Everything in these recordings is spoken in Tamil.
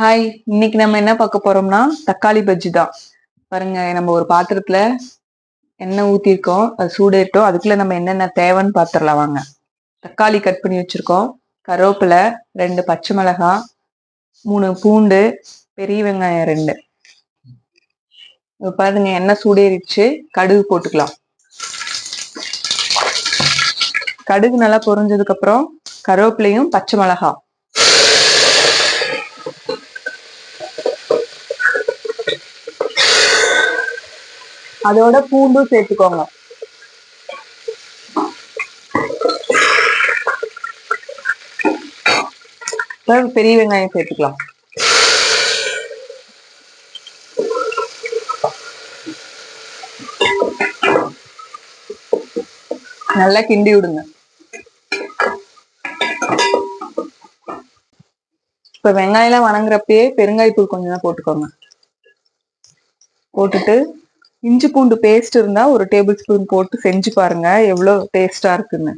ஹாய் இன்னைக்கு நம்ம என்ன பார்க்க போறோம்னா தக்காளி பஜ்ஜி தான். பாருங்க நம்ம ஒரு பாத்திரத்துல எண்ணெய் ஊத்திருக்கோம் அது சூடேட்டோம் அதுக்குள்ள நம்ம என்னென்ன தேவைன்னு பாத்திரலாம் வாங்க. தக்காளி கட் பண்ணி வச்சிருக்கோம். கருவேப்பிலை ரெண்டு பச்சை மிளகாய் மூணு பூண்டு பெரிய வெங்காயம் ரெண்டு. பாருங்க எண்ணெய் சூடேறிச்சு கடுகு போட்டுக்கலாம். கடுகு நல்லா பொறிஞ்சதுக்கு அப்புறம் கருவேப்பிலையும் பச்சை மிளகாய் அதோட பூண்டும் சேர்த்துக்கோங்க. பெரிய வெங்காயம் சேர்த்துக்கலாம். நல்லா கிண்டி விடுங்க. இப்ப வெங்காயம் எல்லாம் வணங்குறப்பயே பெருங்காயத்தூள் கொஞ்சம் தான் போட்டுக்கோங்க. போட்டுட்டு இஞ்சி பூண்டு பேஸ்ட் இருந்தா ஒரு டேபிள் ஸ்பூன் போட்டு செஞ்சு பாருங்க எவ்வளவு டேஸ்டா இருக்குன்னு.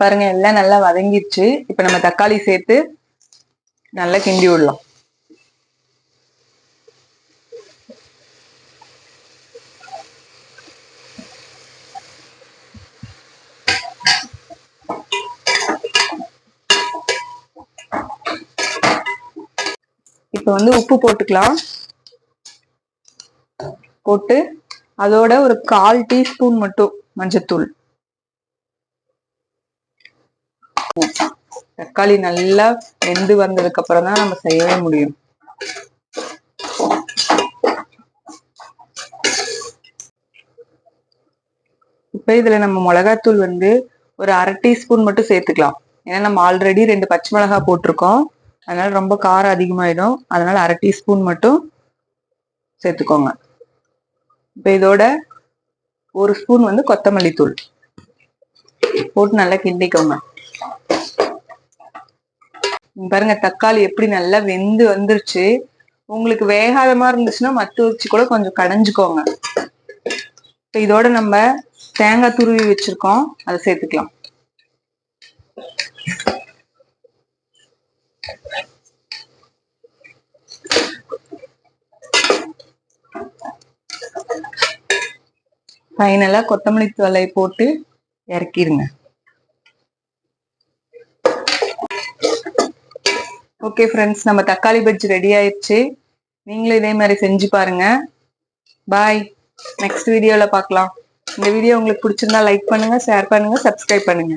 பாருங்க எல்லாம் நல்லா வதங்கிடுச்சு. இப்ப நம்ம தக்காளி சேர்த்து நல்லா கிண்டி விடலாம். இப்போ வந்து உப்பு போட்டுக்கலாம். போட்டு அதோட ஒரு கால் டீஸ்பூன் மட்டும் மஞ்சத்தூள். தக்காளி நல்லா வெந்து வந்ததுக்கு அப்புறம் தான் நம்ம செய்யவே முடியும். இப்ப இதுல நம்ம மிளகாத்தூள் வந்து ஒரு அரை டீஸ்பூன் மட்டும் சேர்த்துக்கலாம். ஏன்னா நம்ம ஆல்ரெடி ரெண்டு பச்சை மிளகா போட்டிருக்கோம். அதனால ரொம்ப காரம் அதிகமாயிடும். அதனால அரை டீஸ்பூன் மட்டும் சேர்த்துக்கோங்க. இப்போ இதோட ஒரு ஸ்பூன் வந்து கொத்தமல்லி தூள். போட்டு நல்லா கிண்டிக்கோங்க. பாருங்க தக்காளி எப்படி நல்லா வெந்து வந்துருச்சு. உங்களுக்கு வேகாத மாதிரி இருந்துச்சுன்னா மத்து வச்சு கூட கொஞ்சம் கடைஞ்சுக்கோங்க. இப்போ இதோட நம்ம தேங்காய் துருவி வச்சிருக்கோம். அதை சேர்த்துக்கலாம். ஃபைனலா கொத்தமல்லி தலை போட்டு இறக்கிருங்க. ஓகே ஃப்ரெண்ட்ஸ் நம்ம தக்காளி பஜ்ஜி ரெடி ஆயிடுச்சு நீங்களும் இதே மாதிரி செஞ்சு பாருங்க. பாய் நெக்ஸ்ட் வீடியோல பார்க்கலாம். இந்த வீடியோ உங்களுக்கு பிடிச்சிருந்தா லைக் பண்ணுங்க ஷேர் பண்ணுங்க சப்ஸ்கிரைப் பண்ணுங்க.